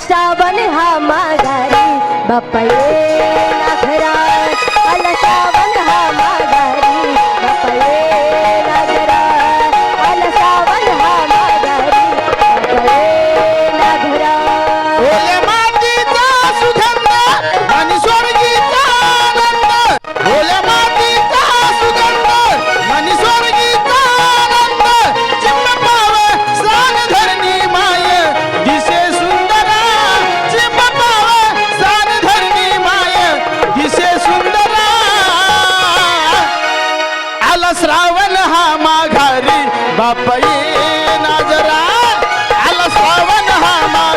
सावन हा माघारी. बाप्पा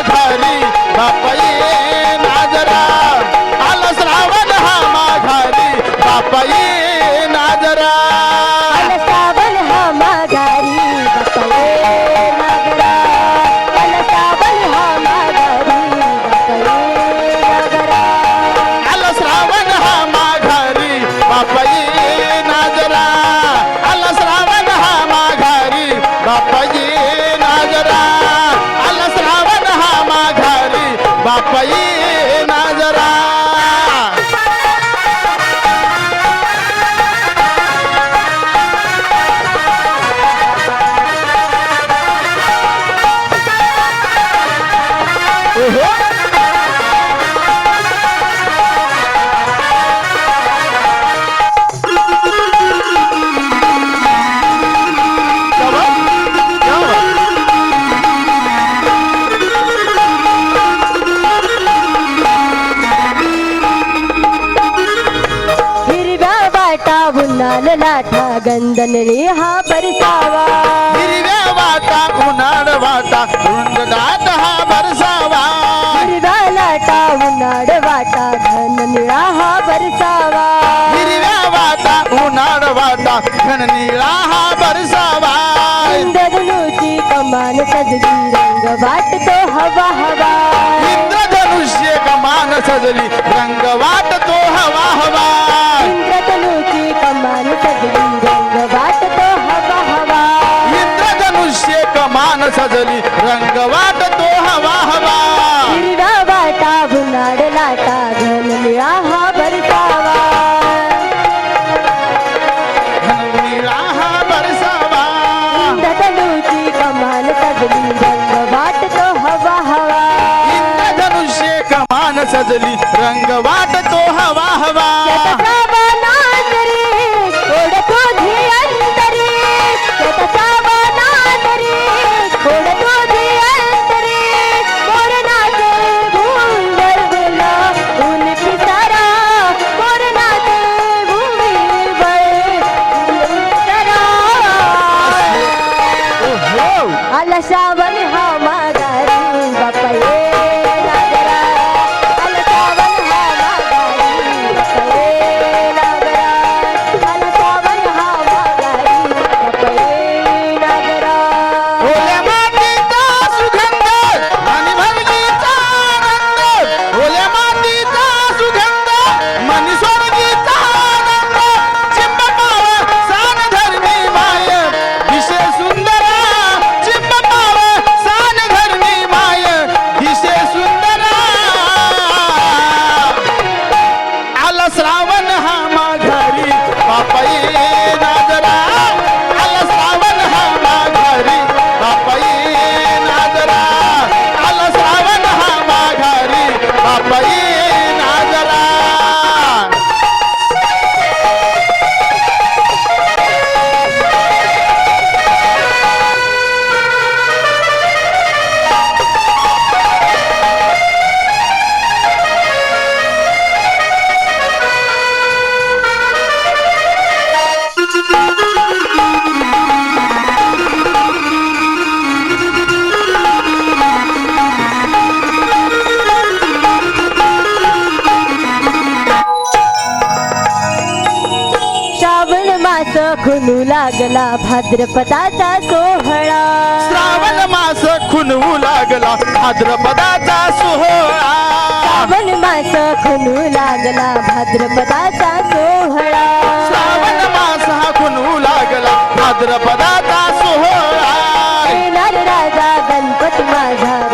माघारी बाप ये नाजरा आला श्रावण हा माघारी. बाप लाल लाटा गंध निळी हा बरसावा. हिरव्या वाटा उन्हाळ वाटा रुंद हा बरसावा. हिरव्या लाटा उन्हाळ वाटा घन निळा हा बरसावा. हिरव्या वाटा उन्हाळ वाटा घन निळा हा बरसावा. इंद्रधनुची कमान सजली रंग वाट छान सजली रंगवाट तो हवा हवा. हिरवा वाटा भुनाड लाटा घन मिळा हा बरसावा. मिळा कमान सजली रंगवाट तो हवा हवा. धनुष्य कमान सजली रंगवाट तो हवा हवा. खुनू लागला भाद्रपदाचा सोहळा. श्रावण मास खुनवू लागला भाद्रपदाचा सोहळा. श्रावण मास खुनू लागला भाद्रपदाचा सोहळा. श्रावण मास हा खुनवू लागला भाद्रपदाचा सोहळा. राजा गणपत माझा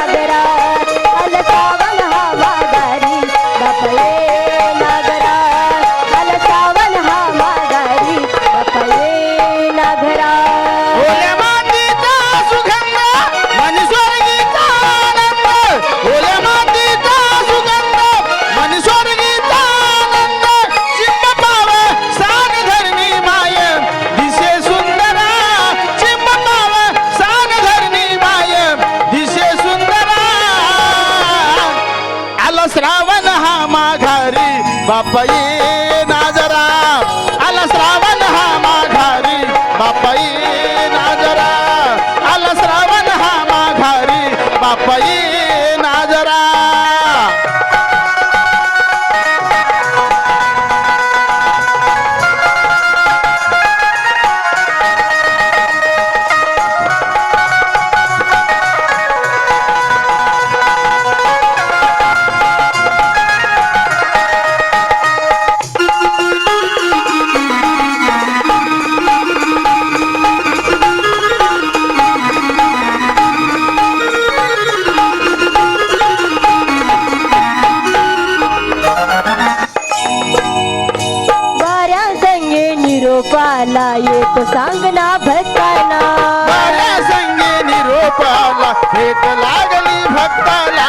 तो सांग ना भक्ताला संगी निरोपाला येत लागली भक्ताला.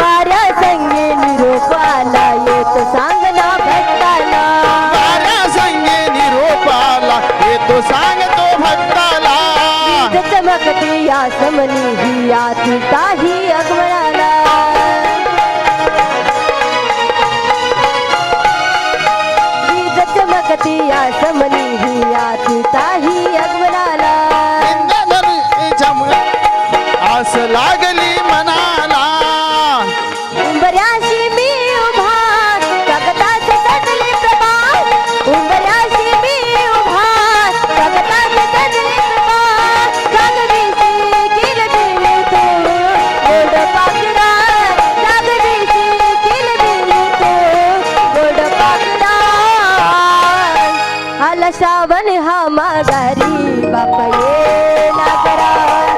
वाऱ्या संगी निरोपाला येत सांग ना निरोपाला येतो सांगतो भक्ताला. चमकती या समनी ही या काही या समनी मन हा माघारी बाप ये ना करा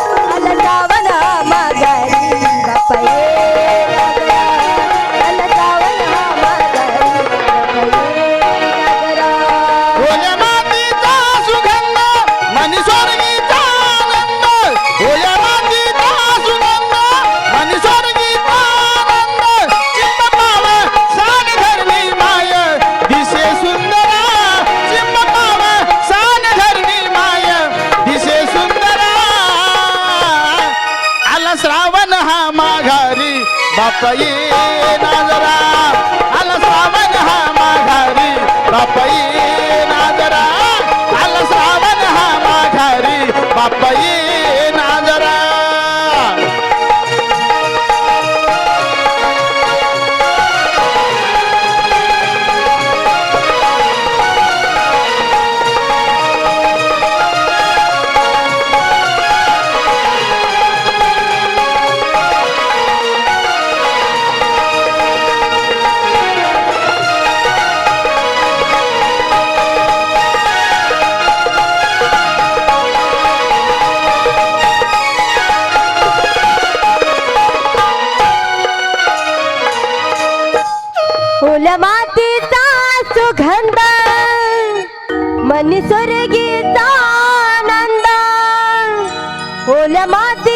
फुल मातीचा सुगंध मनी स्वर्गीचा आनंद फुल माती